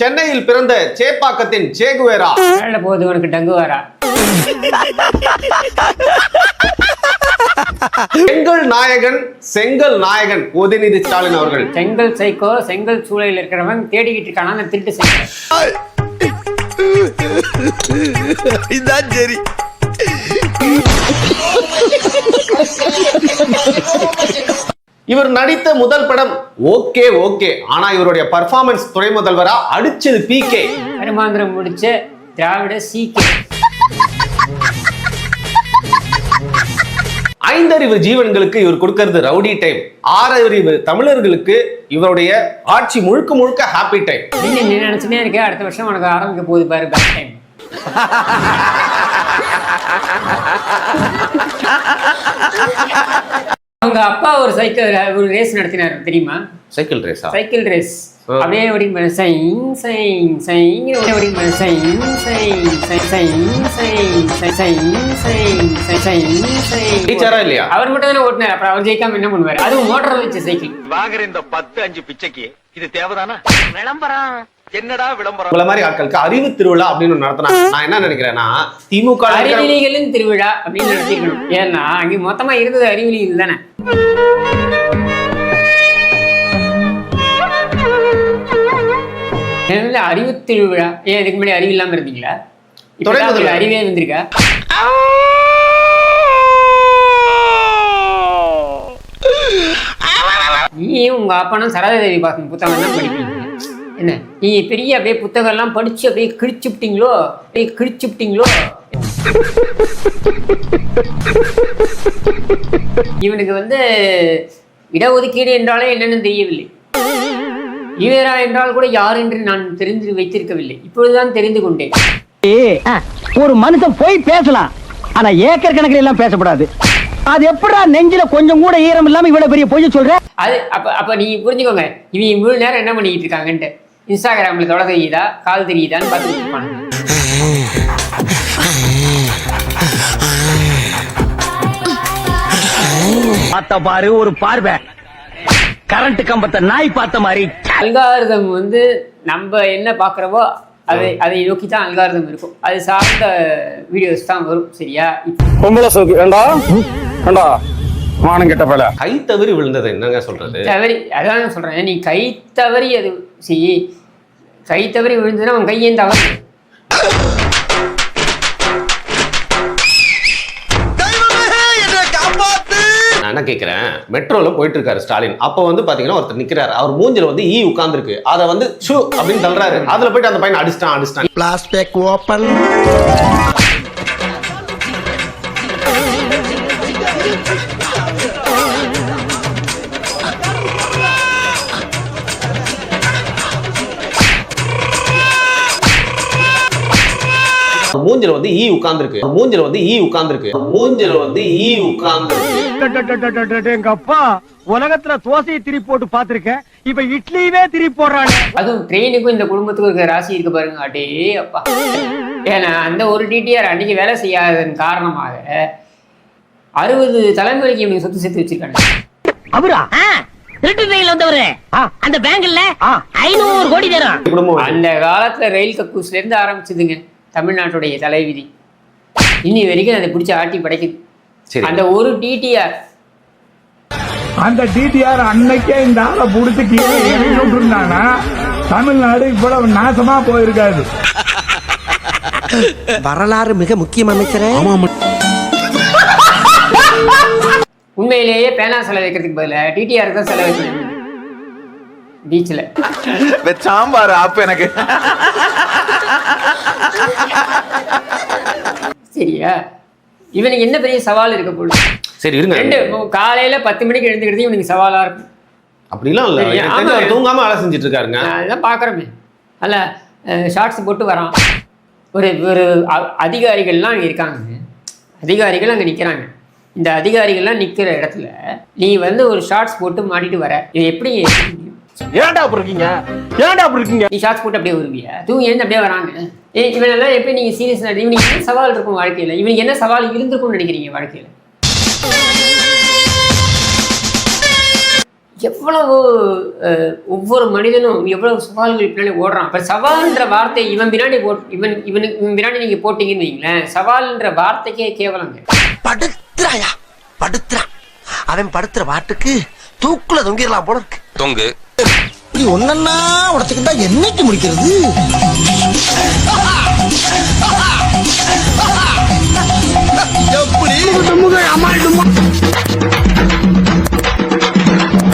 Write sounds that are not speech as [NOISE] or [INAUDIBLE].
சென்னையில் பிறந்த சேப்பாக்கத்தின் சேகுவேரா. மேல போகுது உனக்கு டங்கு வரா செங்கல் நாயகன் செங்கல் நாயகன் உதயநிதி ஸ்டாலின் அவர்கள். செங்கல் சைக்கோ செங்கல் சூளையில் இருக்கிறவன் தேடிக்கிட்டு இருக்கானா? அந்த திருட்டு செங்கல் இதான் சரி. இவர் நடித்த முதல் படம் ஓகே ஓகே. ஆனா இவருடைய பர்ஃபார்மன்ஸ் துணை முதல்வரா அடிச்சது பிகே கருமாந்திரம் முடிச்ச திராவிட சீக்கே ஐந்தறிவு ஜீவன்களுக்கு இவர் கொடுக்கிறது ரவுடி டைம் ஆறறிவு தமிழர்களுக்கு இவருடைய ஆட்சி முழுக்க முழுக்க ஹாப்பி டைம் நீ நீ நினைச்சுனே இருக்க அடுத்த வருஷம் உனக்கு ஆரம்பிக்க போகுது பாரு பேக் டைம் [LAUGHS] அவங்க அப்பா ஒரு சைக்கிள் ஒரு ரேஸ் நடத்தினார் தெரியுமா சைக்கிள் ரேஸா சைக்கிள் ரேஸ். அப்படியே ஓடி சைங் சைங் சைங் ஓடி சைங் சைங் சைங் சைங் சைங் சைங் சைங் சைங் சைங் சைங் டீச்சரா இல்லையா அவர் மட்டும் தானே ஓட்டினார் அப்புறம் அவர் ஜெயிக்காம என்ன பண்ணுவார் அதுவும் மோட்டார் வச்ச சைக்கிள் வாங்குற இந்த பத்து அஞ்சு பிச்சைக்கு இது தேவைதானா விளம்பரம் என்னடா விளம்பரம்? உங்களை மாதிரி ஆட்களுக்கு அறிவு திருவிழா அப்படின்னு நடத்தினாங்க. நான் என்ன நினைக்கிறேன்னா திமுக அறிவிலிகளின் திருவிழா அப்படின்னு நடத்திக்கணும் ஏன்னா அங்கே மொத்தமா இருந்தது அறிவிலிகள் தானே. அறிவு திருவிழா ஏன் இதுக்கு முன்னாடி அறிவு இல்லாம இருந்தீங்களா. அறிவே வந்திருக்கா? நீயும் உங்க அப்பனும் சரதா தேவி பாசன் புத்தகம் தான் படிப்பீங்க? என்ன? நீ பெரிய அப்படியே புத்தகம் எல்லாம் படிச்சு அப்படியே கிழிச்சுப்பிட்டீங்களோ? அப்படியே கிழிச்சுப்பிட்டீங்களோ? இவனுக்கு வந்து இடஒதுக்கீடு என்றாலே என்னன்னு தெரியவில்லை. ஈவேரா என்றால் கூட யார் என்று நான் தெரிந்து வைத்திருக்கவில்லை. இப்பொழுதுதான் தெரிந்து கொண்டேன். ஒரு மனுஷன் போய் பேசலாம். ஆனா ஏக்கர் கணக்கில் எல்லாம் பேசக்கூடாது அது எப்படா நெஞ்சில கொஞ்சம் கூட ஈரம் இல்லாம இவ்வளவு பெரிய பொய்ய சொல்ற? அது அப்ப அப்ப நீ புரிஞ்சுக்கோங்க. இவங்க முழு நேரம் என்ன பண்ணிட்டு இருக்காங்கன்ட்டு. இன்ஸ்டாகிராம்ல தொட தெரியுதா கால் தெரியுதான்னு பார்த்துட்டு இருப்பாங்க பார்த்த பாரு ஒரு பார்வை. கரண்ட் கம்பத்தை நாய் பார்த்த மாதிரி. அல்காரிதம் வந்து நம்ம என்ன பார்க்குறவோ அதை அதை நோக்கி தான் அல்காரிதம் இருக்கும். அது சார்ந்த வீடியோஸ் தான் வரும் சரியா? பொம்பளை சோக்கு ஏண்டா? ஏண்டா? மானம் கெட்ட பல கை தவறி விழுந்தது என்னங்க சொல்றது? தவறி அதான் சொல்றேன். நீ கை தவறி அது செய் கை தவறி விழுந்ததுன்னா அவன் என்ன காப்பாத்து. நான் கேட்கிறேன் மெட்ரோல போயிட்டு இருக்காரு ஸ்டாலின். அப்ப வந்து பாத்தீங்கன்னா ஒருத்தர் நிக்கிறாரு. அவர் மூஞ்சில வந்து ஈ உட்கார்ந்துருக்கு. அதை வந்து ஷூ அப்படின்னு தள்ளுறாரு. அதுல போயிட்டு அந்த பையன் அடிச்சிட்டான் அடிச்சிட்டான். பிளாஸ்டிக் ஓபன் மூஞ்சில வந்து ஈ உட்கார்ந்துருக்கு. மூஞ்சில வந்து ஈ உட்கார்ந்துருக்கு. மூஞ்சில வந்து ஈ உட்கார்ந்துருக்கு. எங்க அப்பா உலகத்துல தோசையை திரி போட்டு பாத்திருக்கேன் இப்ப இட்லியவே திரி போடுறாங்க அதுவும் ட்ரெயினுக்கும் இந்த குடும்பத்துக்கும் இருக்கிற ராசி இருக்கு பாருங்க அடே அப்பா. ஏன்னா அந்த ஒரு டிடிஆர் அன்னைக்கு வேலை செய்யாததன் காரணமாக அறுபது தலைமுறைக்கு இவனுக்கு சொத்து சேர்த்து வச்சிருக்காங்க அவரா? திருட்டு ட்ரெயின்ல வந்தவரு. அந்த பேங்க்ல ஐநூறு கோடி தரும். குடும்பம் அந்த காலத்துல ரயில் கக்கூஸ்ல இருந்து ஆரம்பிச்சதுங்க. தமிழ்நாட்டுடைய தலைவிதி. இன்னி வரைக்கும் அதை பிடிச்சி ஆட்டி படைக்குது. சரி. அந்த ஒரு டிடிஆர். அந்த டிடிஆர் அன்னைக்கே இந்த ஆளை புடிச்சு கீழே தமிழ்நாடு இவ்வளவு நாசமா போயிருக்காது. [LAUGHS] வரலாறு மிக முக்கியம் அமைச்சரே. உண்மையிலேயே பேனா செலவு வைக்கிறதுக்கு பதிலாக டிடிஆர் தான் செலவு பீச்சில். சாம்பார் ஆப்பு எனக்கு. சரியா இவனுக்கு என்ன பெரிய சவால் இருக்க போகுது? சரி இருங்க. ரெண்டு காலையில பத்து மணிக்கு எழுந்துக்கிறது இவனுக்கு சவாலா இருக்கும். அப்படிலாம் இல்ல. சரி, எனக்கு ஆமா. தெரிஞ்சு அவர் தூங்காம வேலை செஞ்சுட்டு இருக்காருங்க நான் அதெல்லாம் பார்க்குறோமே அல்ல ஷார்ட்ஸ் போட்டு வரான். ஒரு ஒரு அதிகாரிகள்லாம் அங்கே இருக்காங்க. அதிகாரிகள் அங்கே நிற்கிறாங்க இந்த அதிகாரிகள்லாம் நிற்கிற இடத்துல நீ வந்து ஒரு ஷார்ட்ஸ் போட்டு மாட்டிட்டு வர. இது எப்படி? ஏன்டா அப்படி இருக்கீங்க? ஏன்டா அப்படி இருக்கீங்க? நீ ஷார்ட்ஸ் போட்டு அப்படியே வருவியா தூங்கி எழுந்து அப்படியே வராங்க. ஏ இவனெல்லாம் எப்படி நீங்கள் சீரியஸ் இவனுக்கு என்ன சவால் இருக்கும் வாழ்க்கையில்? இவனுக்கு என்ன சவால் இருந்திருக்கும்னு நினைக்கிறீங்க வாழ்க்கையில்? எவ்வளவு ஒவ்வொரு மனிதனும் எவ்வளவு சவால்கள் பின்னாடி ஓடுறான். அப்ப சவால்ன்ற வார்த்தை இவன் பின்னாடி போட் இவன் இவனுக்கு இவன் பின்னாடி நீங்க போட்டீங்கன்னு வைங்களேன். சவால்ன்ற வார்த்தைக்கே கேவலங்க. படுத்துறாயா? படுத்துறா அவன் படுத்துற பாட்டுக்கு தூக்குல தொங்கிடலாம் போல இருக்கு. தொங்கு. நீ ஒன்னா உடச்சுக்கிட்டா என்னைக்கு முடிக்கிறது? எப்படி?